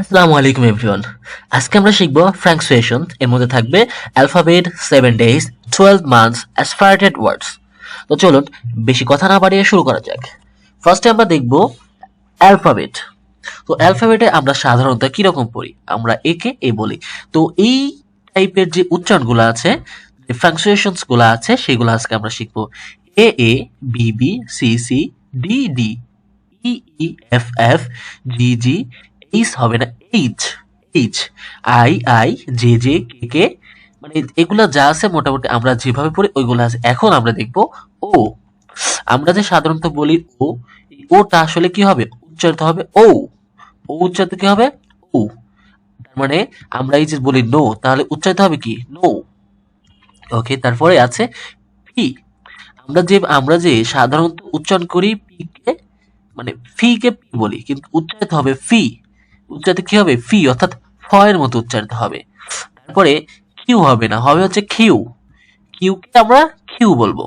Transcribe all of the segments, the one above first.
আসসালামু আলাইকুম এভরিওয়ান আজকে আমরা শিখব ফ্রাঙ্কসুয়েশন এর মধ্যে থাকবে alphabet seven days twelve months aspirated words তো চলুন, বেশি কথা না বাড়িয়ে শুরু করা যাক। ফার্স্টে আমরা দেখব অ্যালফাবেট তো অ্যালফাবেটে আমরা সাধারণত কীরকম পড়ি? আমরা একে এ বলি। তো এই টাইপের যে উচ্চারণগুলো আছে, যে ফ্রাঙ্কসুয়েশনসগুলো আছে, সেগুলো আজকে আমরা শিখব। A A B B C C D D E E F F G G H হবে না H H I I J J K K মানে এগুলা যা আছে মোটামুটি আমরা যেভাবে পড়ি ওইগুলো আছে। এখন আমরা দেখব ও আমরা যে সাধারণত বলি ও ওটা আসলে কি হবে? উচ্চারিত হবে ও ও উচ্চারিত কি হবে? ও মানে আমরা এই যে বলি নো তাহলে উচ্চারিত হবে কি? নো ওকে তারপরে আছে ফি আমরা যে আমরা যে সাধারণত উচ্চারণ করি পি কে মানে ফি কে পি বলি, কিন্তু উচ্চারিত হবে ফি উচ্চারিত কি হবে? ফি, অর্থাৎ ফ এর মতো উচ্চারিত হবে। তারপরে কিউ হবে না, হবে হচ্ছে কিউ। কিউ কে আমরা কিউ বলব।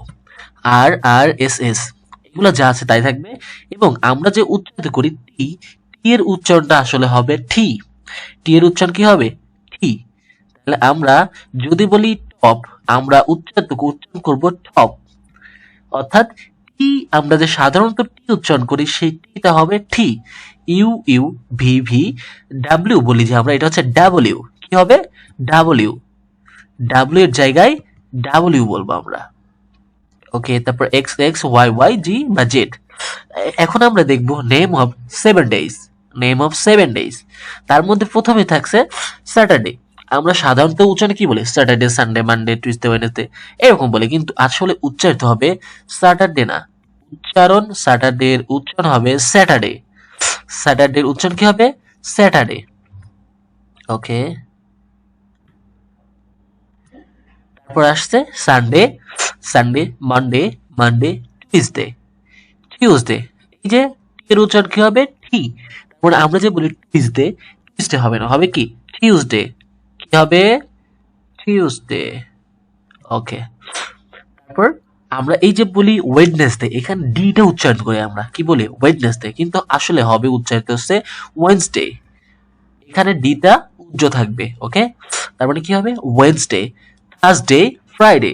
আর আর, এস এস, এগুলো যা আছে তাই থাকবে। এবং আমরা যে উচ্চারিত করি টি টি এর উচ্চারণটা আসলে হবে টি। টি এর উচ্চারণ কি হবে? টি। তাহলে আমরা যদি বলি টপ, আমরা উচ্চারিত উচ্চারণ করব টপ। অর্থাৎ টি আমরা যে সাধারণত উচ্চারণ করি সেই টিটা হবে T U U V V W বলি যে আমরা, এটা হচ্ছে ডাব্লিউ কি হবে? ডাব্লিউ ডাব্লিউ এর জায়গায় ডাব্লিউ বলব আমরা। ওকে তারপর X X Y Y Z বা জেড এখন আমরা দেখব name of seven days name of seven days তার মধ্যে প্রথমে থাকছে স্যাটারডে আমরা সাধারণত উচ্চারণে কি বলি? Saturday Sunday Monday Tuesday Wednesday এরকম বলি। কিন্তু আসলে উচ্চারিত হবে স্যাটারডে না। উচ্চারণ স্যাটারডের উচ্চারণ হবে স্যাটারডে স্যাটারডের উচ্চারণ কি হবে? স্যাটারডে ওকে তারপর আসছে Sunday Sunday Monday Monday Tuesday Tuesday এই যে এর উচ্চারণ কি হবে? টি তারপর আমরা যে বলি টিউসডে টিউসডে হবে না। হবে কি? টিউসডে কি হবে? টিউসডে ওকে তারপর আমরা এই যে বলি ওয়েডনেসডে এখানে ডিটা উচ্চারণ করি আমরা। কি বলি? ওয়েডনেসডে কিন্তু আসলে হবে উচ্চারিত হচ্ছে ওয়েন্সডে এখানে ডিটা উজ্জ থাকবে ওকে তার মানে কি হবে? ওয়েন্সডে থার্সডে ফ্রাইডে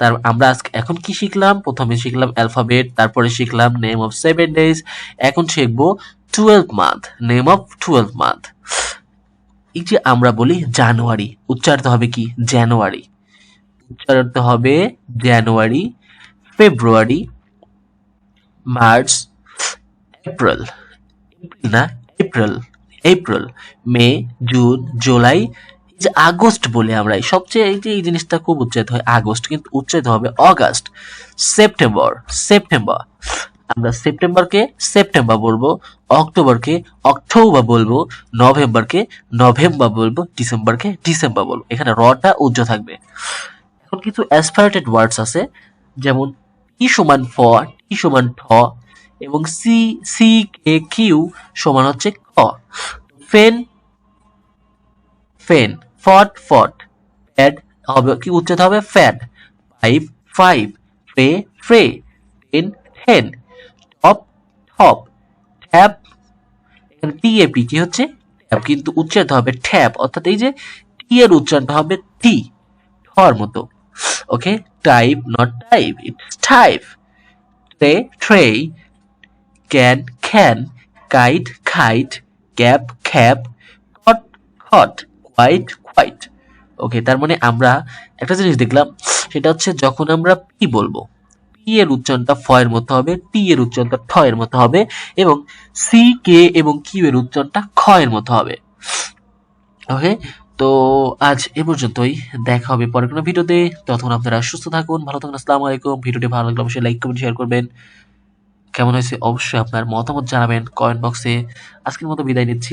তার, আমরা আজকে, এখন কি শিখলাম? প্রথমে শিখলাম অ্যালফাবেট তারপরে শিখলাম নেম অফ সেভেন ডেজ এখন শিখব twelve month name of twelve month এই যে আমরা বলি জানুয়ারি উচ্চারিত হবে কি? জানুয়ারি উচ্চারিত হবে জানুয়ারি, ফেব্রুয়ারি, মার্চ, এপ্রিল। না, April April, May, June, July যে আগস্ট বলি আমরা সবচেয়ে এই যে এই জিনিসটা খুব উচ্চারিত হয় আগস্ট, কিন্তু উচ্চারিত হবে অগাস্ট, সেপ্টেম্বর সেপ্টেম্বর। আমরা সেপ্টেম্বরকে সেপ্টেম্বর বলব, অক্টোবরকে অক্টোবর বলব, নভেম্বরকে নভেম্বর বলব, ডিসেম্বরকে ডিসেম্বর বলব। এখানে রটা উজ্জ্ব থাকবে। এখন কিছু অ্যাসপারেটেড ওয়ার্ডস আছে, যেমন ই সমান ফ টি সমান ঠ এবং সি সি কে কিউ সমান হচ্ছে ক। ফেন ফেন, ফট ফট, ফ্যাড, হবে কি উচ্চারিত হবে? Fad, five five, fray fray, ten ten, top top, tap, এখানে টিএপি কি হচ্ছে? ট্যাপ কিন্তু উচ্চারিত হবে, ট্যাপ, অর্থাৎ এই যে টি এর উচ্চারণটা হবে টি ঠর মতো। Okay type not type it's type tray tray can can kite খাইট cap খ্যাপ খট খট কোয়াইট কোয়াইট ওকে তার মানে আমরা একটা জিনিস দেখলাম, সেটা হচ্ছে যখন আমরা পি বলব পি এর উচ্চারণটা ফ এর মতো হবে টি এর উচ্চারণটা ঠ এর মতো হবে, এবং সি কে এবং কিউ এর উচ্চারণটা খ এর মতো হবে। ওকে তো আজ এ পর্যন্তই। দেখা হবে পরে কোনো ভিডিওতে। ততক্ষণ আপনারা সুস্থ থাকুন, ভালো থাকুন, আসসালামু আলাইকুম। ভিডিওটি ভালো লাগলে অবশ্যই লাইক কমেন্ট শেয়ার করবেন। কেমন হয়েছে অবশ্যই আপনার মতামত জানাবেন কমেন্ট বক্সে। আজকের মতো বিদায় নিচ্ছি।